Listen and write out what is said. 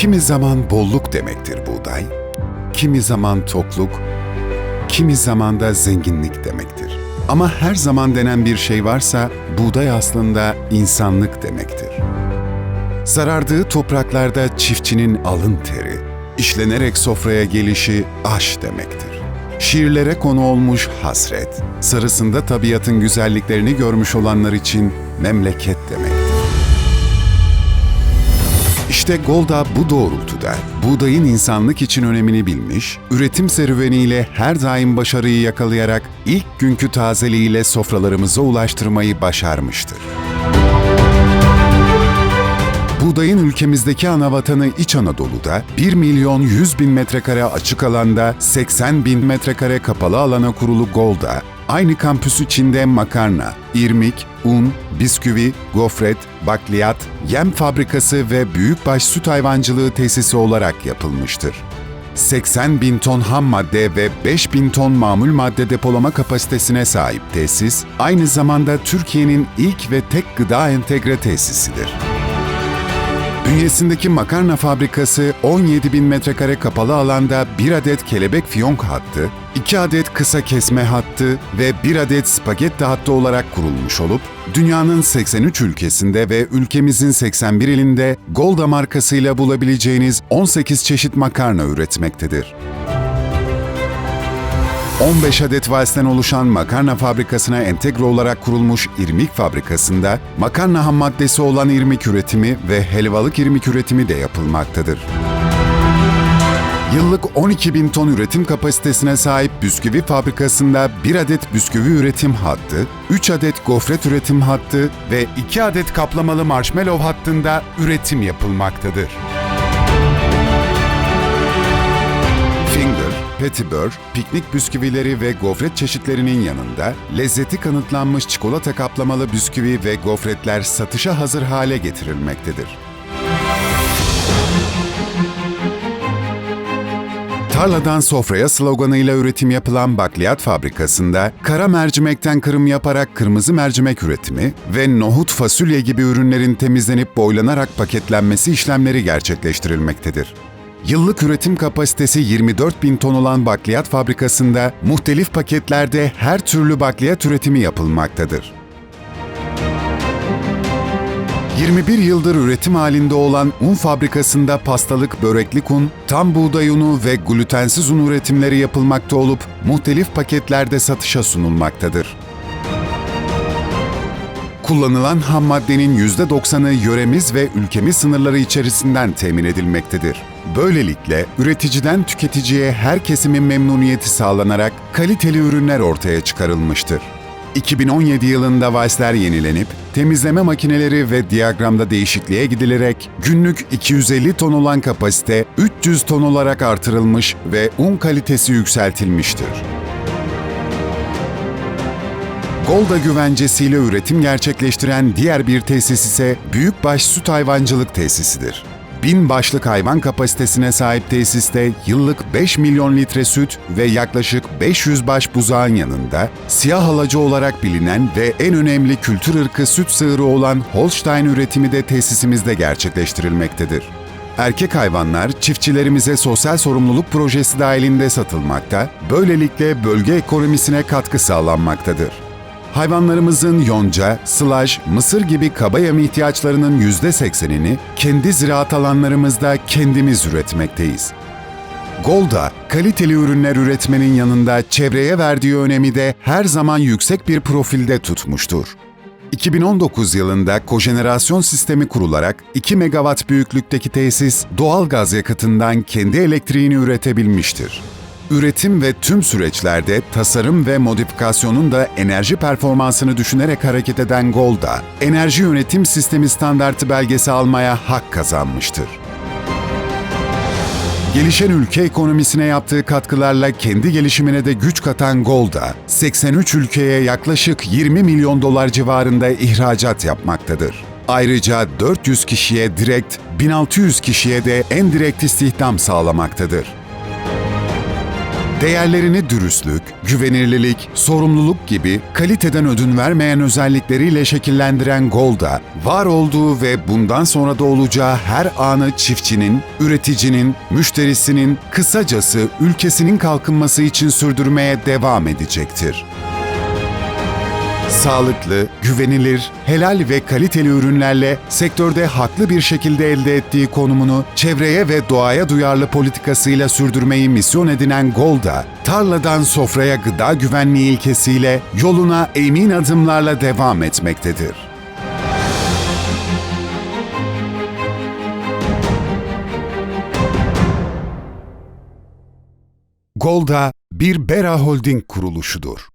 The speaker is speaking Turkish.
Kimi zaman bolluk demektir buğday, kimi zaman tokluk, kimi zaman da zenginlik demektir. Ama her zaman denen bir şey varsa buğday aslında insanlık demektir. Sarardığı topraklarda çiftçinin alın teri, işlenerek sofraya gelişi aş demektir. Şiirlere konu olmuş hasret, sarısında tabiatın güzelliklerini görmüş olanlar için memleket demektir. İşte Golda bu doğrultuda buğdayın insanlık için önemini bilmiş, üretim serüveniyle her daim başarıyı yakalayarak ilk günkü tazeliğiyle sofralarımıza ulaştırmayı başarmıştır. Buğdayın ülkemizdeki ana vatanı İç Anadolu'da 1 milyon 100 bin metrekare açık alanda 80 bin metrekare kapalı alana kurulu Golda, aynı kampüs içinde makarna, irmik, un, bisküvi, gofret, bakliyat, yem fabrikası ve büyükbaş süt hayvancılığı tesisi olarak yapılmıştır. 80 bin ton ham madde ve 5 bin ton mamul madde depolama kapasitesine sahip tesis, aynı zamanda Türkiye'nin ilk ve tek gıda entegre tesisidir. Bünyesindeki makarna fabrikası 17 bin metrekare kapalı alanda 1 adet kelebek fiyonk hattı, 2 adet kısa kesme hattı ve 1 adet spagetti hattı olarak kurulmuş olup, dünyanın 83 ülkesinde ve ülkemizin 81 ilinde Golda markasıyla bulabileceğiniz 18 çeşit makarna üretmektedir. 15 adet valsten oluşan makarna fabrikasına entegre olarak kurulmuş irmik fabrikasında makarna ham maddesi olan irmik üretimi ve helvalık irmik üretimi de yapılmaktadır. Yıllık 12 bin ton üretim kapasitesine sahip bisküvi fabrikasında 1 adet bisküvi üretim hattı, 3 adet gofret üretim hattı ve 2 adet kaplamalı marshmallow hattında üretim yapılmaktadır. Petibör, piknik bisküvileri ve gofret çeşitlerinin yanında lezzeti kanıtlanmış çikolata kaplamalı bisküvi ve gofretler satışa hazır hale getirilmektedir. Tarladan sofraya sloganıyla üretim yapılan bakliyat fabrikasında kara mercimekten kırım yaparak kırmızı mercimek üretimi ve nohut fasulye gibi ürünlerin temizlenip boylanarak paketlenmesi işlemleri gerçekleştirilmektedir. Yıllık üretim kapasitesi 24 bin ton olan bakliyat fabrikasında muhtelif paketlerde her türlü bakliyat üretimi yapılmaktadır. 21 yıldır üretim halinde olan un fabrikasında pastalık böreklik un, tam buğday unu ve glutensiz un üretimleri yapılmakta olup muhtelif paketlerde satışa sunulmaktadır. Kullanılan ham maddenin %90'ı yöremiz ve ülkemiz sınırları içerisinden temin edilmektedir. Böylelikle üreticiden tüketiciye her kesimin memnuniyeti sağlanarak kaliteli ürünler ortaya çıkarılmıştır. 2017 yılında valsler yenilenip, temizleme makineleri ve diyagramda değişikliğe gidilerek günlük 250 ton olan kapasite 300 ton olarak artırılmış ve un kalitesi yükseltilmiştir. Golda güvencesiyle üretim gerçekleştiren diğer bir tesis ise Büyükbaş Süt Hayvancılık Tesisidir. Bin başlık hayvan kapasitesine sahip tesiste yıllık 5 milyon litre süt ve yaklaşık 500 baş buzağın yanında siyah halacı olarak bilinen ve en önemli kültür ırkı süt sığırı olan Holstein üretimi de tesisimizde gerçekleştirilmektedir. Erkek hayvanlar çiftçilerimize sosyal sorumluluk projesi dahilinde satılmakta, böylelikle bölge ekonomisine katkı sağlanmaktadır. Hayvanlarımızın yonca, sılaj, mısır gibi kaba yem ihtiyaçlarının %80'ini kendi ziraat alanlarımızda kendimiz üretmekteyiz. Golda, kaliteli ürünler üretmenin yanında çevreye verdiği önemi de her zaman yüksek bir profilde tutmuştur. 2019 yılında kojenerasyon sistemi kurularak 2 megawatt büyüklükteki tesis doğal gaz yakıtından kendi elektriğini üretebilmiştir. Üretim ve tüm süreçlerde tasarım ve modifikasyonun da enerji performansını düşünerek hareket eden Golda, enerji yönetim sistemi standartı belgesi almaya hak kazanmıştır. Gelişen ülke ekonomisine yaptığı katkılarla kendi gelişimine de güç katan Golda, 83 ülkeye yaklaşık 20 milyon dolar civarında ihracat yapmaktadır. Ayrıca 400 kişiye direkt, 1600 kişiye de en direkt istihdam sağlamaktadır. Değerlerini dürüstlük, güvenirlilik, sorumluluk gibi kaliteden ödün vermeyen özellikleriyle şekillendiren Golda, var olduğu ve bundan sonra da olacağı her anı çiftçinin, üreticinin, müşterisinin, kısacası ülkesinin kalkınması için sürdürmeye devam edecektir. Sağlıklı, güvenilir, helal ve kaliteli ürünlerle sektörde haklı bir şekilde elde ettiği konumunu çevreye ve doğaya duyarlı politikasıyla sürdürmeyi misyon edinen Golda, tarladan sofraya gıda güvenliği ilkesiyle yoluna emin adımlarla devam etmektedir. Golda bir Bera Holding kuruluşudur.